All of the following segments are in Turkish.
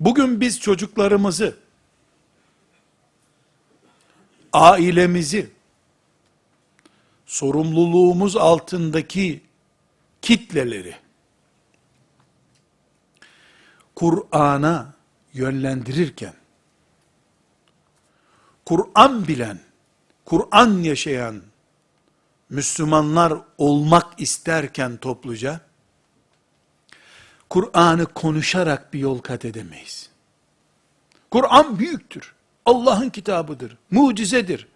Bugün biz çocuklarımızı, ailemizi, sorumluluğumuz altındaki kitleleri, Kur'an'a yönlendirirken, Kur'an bilen, Kur'an yaşayan Müslümanlar olmak isterken topluca, Kur'an'ı konuşarak bir yol kat edemeyiz. Kur'an büyüktür. Allah'ın kitabıdır. Mucizedir.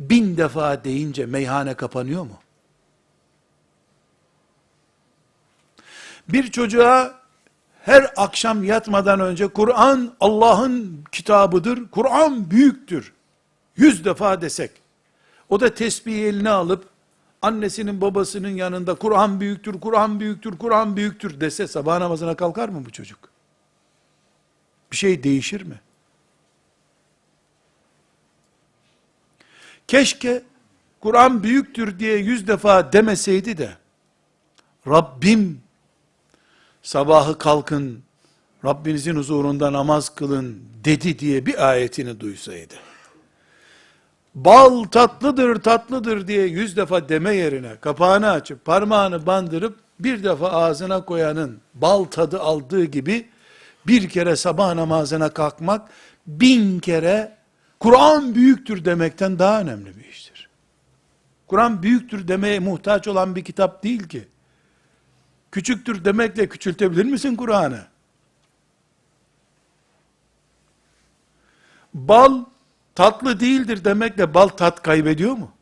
Bin defa deyince meyhane kapanıyor mu? Bir çocuğa her akşam yatmadan önce Kur'an Allah'ın kitabıdır. Kur'an büyüktür. Yüz defa desek. O da tesbihi eline alıp annesinin babasının yanında Kur'an büyüktür, Kur'an büyüktür, Kur'an büyüktür dese sabah namazına kalkar mı bu çocuk? Bir şey değişir mi? Keşke Kur'an büyüktür diye yüz defa demeseydi de Rabbim sabahı kalkın Rabbinizin huzurunda namaz kılın dedi diye bir ayetini duysaydı. Bal tatlıdır tatlıdır diye yüz defa deme yerine kapağını açıp parmağını bandırıp bir defa ağzına koyanın bal tadı aldığı gibi bir kere sabah namazına kalkmak bin kere Kur'an büyüktür demekten daha önemli bir iştir. Kur'an büyüktür demeye muhtaç olan bir kitap değil ki. Küçüktür demekle küçültebilir misin Kur'an'ı? Bal tatlı değildir demekle bal tat kaybediyor mu?